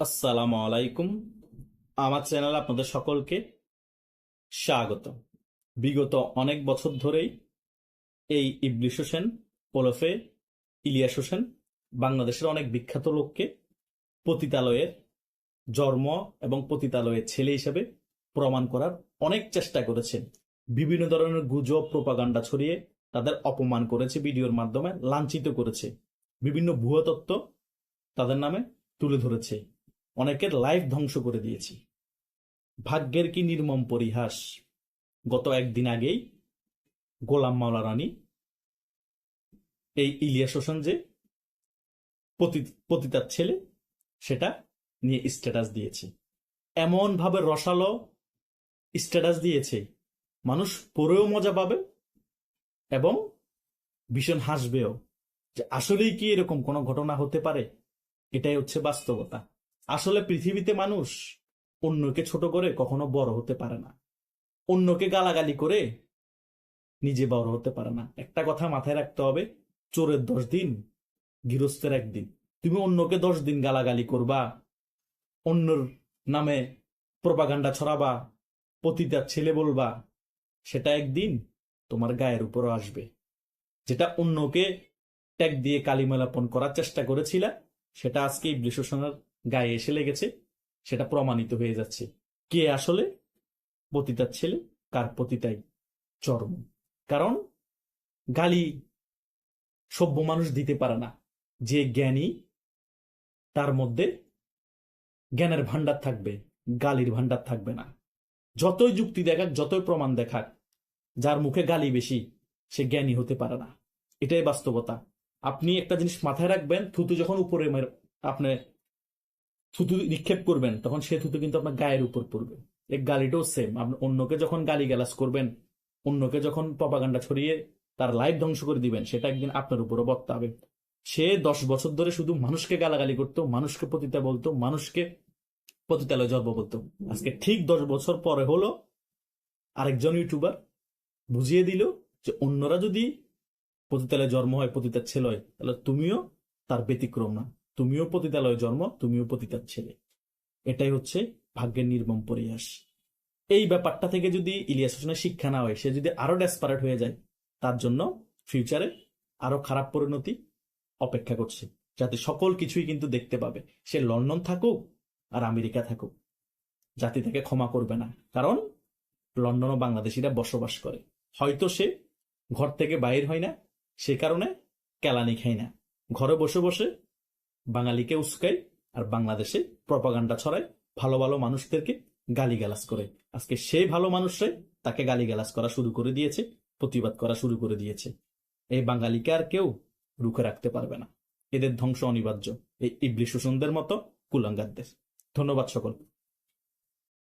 আসসালামু আলাইকুম। আমার চ্যানেল আপনাদের সকলকে স্বাগত। বিগত অনেক বছর ধরেই এই ইবলিশ হোসেন, ওলফে ইলিয়াস হোসেন বাংলাদেশের অনেক বিখ্যাত লোককে পতিতালয়ের জন্ম এবং পতিতালয়ের ছেলে হিসেবে প্রমাণ করার অনেক চেষ্টা করেছে বিভিন্ন ধরনের গুজব, প্রপাগান্ডা ছড়িয়ে তাদের অপমান করেছে, ভিডিওর মাধ্যমে লাঞ্ছিত করেছে। বিভিন্ন ভুয়া তত্ত্ব তাদের নামে তুলে ধরেছে। অনেকের লাইফ ধ্বংস করে দিয়েছি। ভাগ্যের কি নির্মম পরিহাস? গত একদিন আগেই গোলাম মাওলা রানী, এই ইলিয়াস হোসেন যে পতি- পতিতার ছেলে, সেটা নিয়ে স্ট্যাটাস দিয়েছে। এমন ভাবে রসালো স্ট্যাটাস দিয়েছে, মানুষ পড়েও মজা পাবে এবং ভীষণ হাসবেও যে আসলেই কি এরকম কোনো ঘটনা হতে পারে? এটাই হচ্ছে বাস্তবতা। আসলে পৃথিবীতে মানুষ অন্যকে ছোট করে কখনো বড় হতে পারে না। অন্যকে গালাগালি করে নিজে বড় হতে পারে না। একটা কথা মাথায় রাখতে হবে, চোরের দশ দিন, গৃহস্থের একদিন। তুমি অন্যকে দশ দিন গালাগালি করবা, অন্যর নামে প্রপাগান্ডা ছড়াবা, পতিতার ছেলে বলবা, সেটা একদিন তোমার গায়ের উপরও আসবে। যেটা অন্যকে ট্যাগ দিয়ে কালিমালাপন করার চেষ্টা করেছিলা, সেটা আজকে ইবলিশ হোসেনের গায়ে এসে লেগেছে, সেটা প্রমাণিত হয়ে যাচ্ছে। কে আসলে? পতিতার ছেলে, কার পতিতাই চরম। কারণ গালি সভ্য মানুষ দিতে পারে না। যে জ্ঞানী, তার মধ্যে জ্ঞানের ভান্ডার থাকবে, গালির ভান্ডার থাকবে না। যতই যুক্তি দেখাক, যতই প্রমাণ দেখাক, যার মুখে গালি বেশি, সে জ্ঞানী হতে পারে না। এটাই বাস্তবতা। আপনি একটা জিনিস মাথায় রাখবেন, থুতু যখন উপরে মের- আপনি থুতু নিক্ষেপ করবেন, তখন সে থুতু কিন্তু আপনার গায়ের উপর পড়বে। এই গালিটাও সেম আপনি অন্যকে যখন গালি গালাস করবেন, অন্যকে যখন প্রপাগান্ডা ছড়িয়ে তার লাইফ ধ্বংস করে দিবেন, সেটা একদিন আপনার উপরও বর্তাবে। সে দশ বছর ধরে শুধু মানুষকে গালাগালি করতো, মানুষকে পতিতা বলতো, মানুষকে পতিতালয় জন্ম বলতো আজকে ঠিক দশ বছর পরে হলো, আরেকজন ইউটিউবার বুঝিয়ে দিল যে অন্যরা যদি পতিতালয়ে জন্ম হয়, পতিতার ছেলে হয়, তাহলে তুমিও তার ব্যতিক্রম না। তুমিও পতিতালয়ে জন্ম, তুমিও পতিতার ছেলে। এটাই হচ্ছে ভাগ্যের নির্মম পরিহাস। এই ব্যাপারটা থেকে যদি ইলিয়াস হোসেনের শিক্ষা না হয়, সে যদি আরও ডেসপারেট হয়ে যায়, তার জন্য ফিউচারে আরও খারাপ পরিণতি অপেক্ষা করছে, যাতে সকল কিছুই কিন্তু দেখতে পাবে। সে লন্ডন থাকুক আর আমেরিকা থাকুক, জাতি তাকে ক্ষমা করবে না। কারণ লন্ডন ও বাংলাদেশিরা বসবাস করে। হয়তো সে ঘর থেকে বাইর হয় না, সে কারণে কেলানি খায় না। ঘরে বসে বসে বাঙালিকে উস্কায় আর বাংলাদেশে প্রপাগান্ডা ছড়ায়, ভালো ভালো মানুষদেরকে গালিগালাজ করে। আজকে সেই ভালো মানুষরাই তাকে গালিগালাজ করা শুরু করে দিয়েছে, প্রতিবাদ করা শুরু করে দিয়েছে। এই বাঙালিকে আর কেউ রুখে রাখতে পারবে না। এদের ধ্বংস অনিবার্য। এই ইবলি শোষণদের মতো কুলাঙ্গারদের। ধন্যবাদ সকল